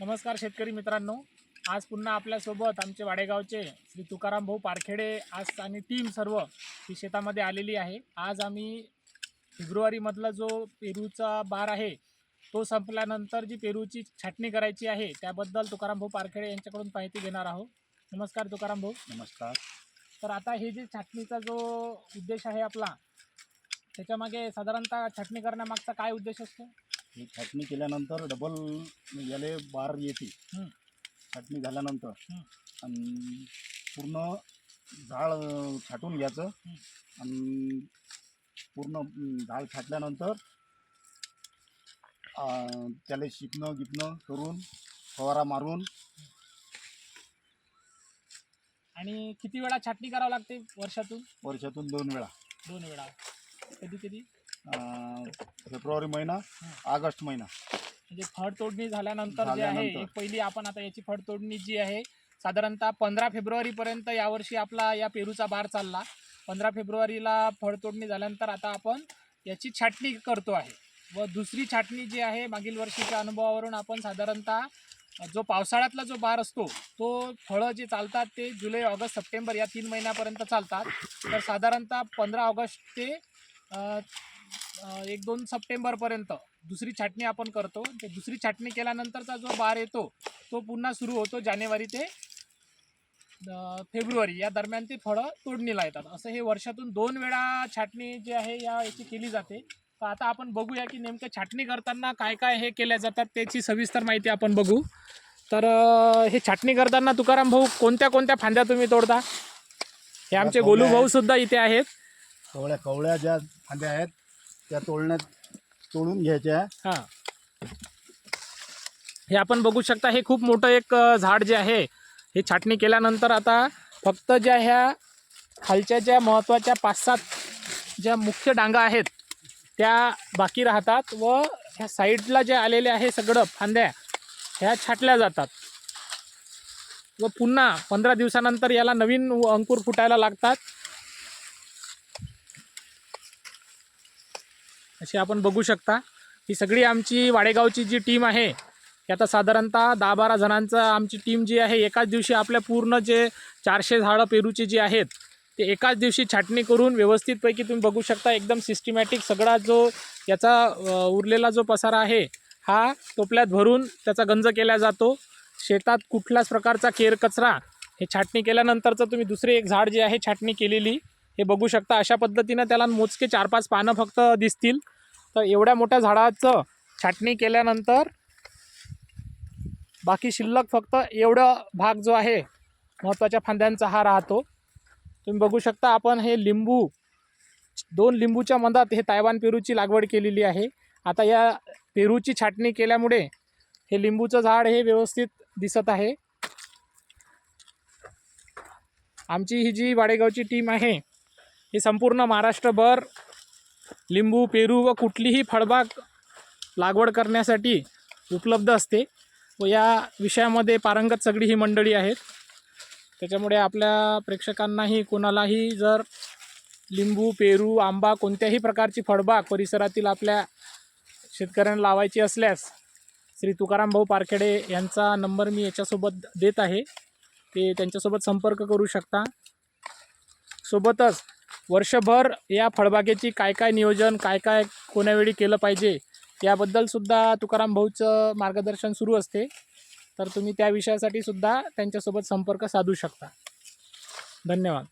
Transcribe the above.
नमस्कार शेतकरी मित्रांनो. आज पुन्हा आपल्यासोबत आमचे वाडेगावचे श्री तुकाराम भाऊ पारखेडे आज आणि टीम सर्व ही शेतामध्ये आलेली आहे. आज आम्ही फेब्रुवारीमधला जो पेरूचा बार आहे तो संपल्यानंतर जी पेरूची छाटणी करायची आहे त्याबद्दल तुकाराम भाऊ पारखेडे यांच्याकडून माहिती घेणार आहोत. नमस्कार तुकाराम भाऊ. नमस्कार. तर आता हे जे छाटणीचा जो उद्देश आहे आपला त्याच्यामागे साधारणतः छाटणी करण्यामागचा काय उद्देश असतो? ही छाटणी केल्यानंतर डबल याले बार येते. छाटणी झाल्यानंतर. आणि पूर्ण झाड छाटून घ्यायचं. आणि पूर्ण झाड छाटल्यानंतर त्याला शिकणं गिपणं करून फवारा मारून. आणि किती वेळा छाटणी करावं लागते? वर्षातून? वर्षातून दोन वेळा. दोन वेळा. कधी कधी? अं, फेब्रुवारी महिना ऑगस्ट महिना. म्हणजे फळ तोडणी झाल्यानंतर जे आहे झाल्यानंतर. एक पहिली आपण आता याची फळ तोडणी जी आहे साधारणतः पंधरा फेब्रुवारीपर्यंत यावर्षी आपला या पेरूचा बार चालला. पंधरा फेब्रुवारीला फळ तोडणी झाल्यानंतर आता आपण याची छाटणी करतो आहे. व दुसरी छाटणी जी आहे मागील वर्षीच्या अनुभवावरून आपण साधारणतः जो पावसाळ्यातला जो बार असतो तो फळं जे चालतात ते जुलै ऑगस्ट सप्टेंबर या तीन महिन्यापर्यंत चालतात. तर साधारणतः पंधरा ऑगस्ट ते अ, एक दोन सप्टेंबरपर्यंत दुसरी छाटणी आपण करतो. ते दुसरी छाटणी केल्यानंतरचा जो बार येतो तो पुन्हा सुरू होतो जानेवारी ते फेब्रुवारी. या दरम्यान ते फळं तोडणीला येतात. असं हे वर्षातून दोन वेळा छाटणी जी आहे या याची केली जाते. तर आता आपण बघूया की नेमकं छाटणी करताना काय काय हे केल्या जातात त्याची सविस्तर माहिती आपण बघू. तर हे छाटणी करताना तुकाराम भाऊ कोणत्या कोणत्या फांद्या तुम्ही तोडता? हे आमचे गोलू भाऊ सुद्धा इथे आहेत. कवळ्या कवळ्या ज्या फांद्या आहेत त्या तोडण्यात तोडून घ्यायच्या. हे. आपण बघू शकता हे खूप मोठं एक अ, झाड जे आहे हे छाटणी केल्यानंतर आता फक्त ज्या ह्या खालच्या ज्या महत्त्वाच्या पाच सात ज्या मुख्य डांगा आहेत त्या बाकी राहतात व ह्या साईडला जे आलेले आहे सगळं फांद्या ह्या छाटल्या जातात. व पुन्हा पंधरा दिवसानंतर याला नवीन अंकुर फुटायला लागतात. अशी आपण बघू शकता. ही सगळी आमची वाडेगावची जी टीम आहे ही आता साधारणतः दहा बारा जणांचा आमची टीम जी आहे एकाच दिवशी आपल्या पूर्ण जे चारशे झाडं पेरूची जी आहेत ते एकाच दिवशी छाटणी करून व्यवस्थितपैकी तुम्ही बघू शकता एकदम सिस्टमॅटिक सगळा जो याचा उरलेला जो पसारा आहे हा टोपल्यात भरून त्याचा गंज केला जातो. शेतात कुठल्याच प्रकारचा केर कचरा हे छाटणी केल्यानंतरचं तुम्ही दुसरे एक झाड जे आहे छाटणी केलेली हे बघू शकता. अशा पद्धतीनं त्याला मोजके चार पाच पानं फक्त दिसतील. तर एवढ्या मोठ्या झाडाचं छाटणी केल्यानंतर बाकी शिल्लक फक्त एवढं भाग जो आहे महत्त्वाच्या फांद्यांचा हा राहतो. तुम्ही बघू शकता आपण हे लिंबू दोन लिंबूच्या मधात हे तायवान पेरूची लागवड केलेली आहे. आता या पेरूची छाटणी केल्यामुळे हे लिंबूचं झाड हे व्यवस्थित दिसत आहे. आमची ही जी वाडेगावची टीम आहे ही संपूर्ण महाराष्ट्रभर लिंबू पेरू व कुठलीही फळबाग लागवड करण्यासाठी उपलब्ध असते व या विषयामध्ये पारंगत सगळी ही मंडळी आहेत. त्याच्यामुळे आपल्या प्रेक्षकांनाही कोणालाही जर लिंबू पेरू आंबा कोणत्याही प्रकारची फळबाग परिसरातील आपल्या शेतकऱ्यांना लावायची असल्यास श्री तुकाराम भाऊ पारखेडे यांचा नंबर मी याच्यासोबत देत आहे. ते त्यांच्यासोबत संपर्क करू शकता. सोबतच वर्षभर या फळबागेची काय काय नियोजन काय काय कोण्यावेळी केलं पाहिजे याबद्दलसुद्धा तुकाराम भाऊचं मार्गदर्शन सुरू असते. तर तुम्ही त्या विषयासाठी सुद्धा त्यांच्यासोबत संपर्क साधू शकता. धन्यवाद.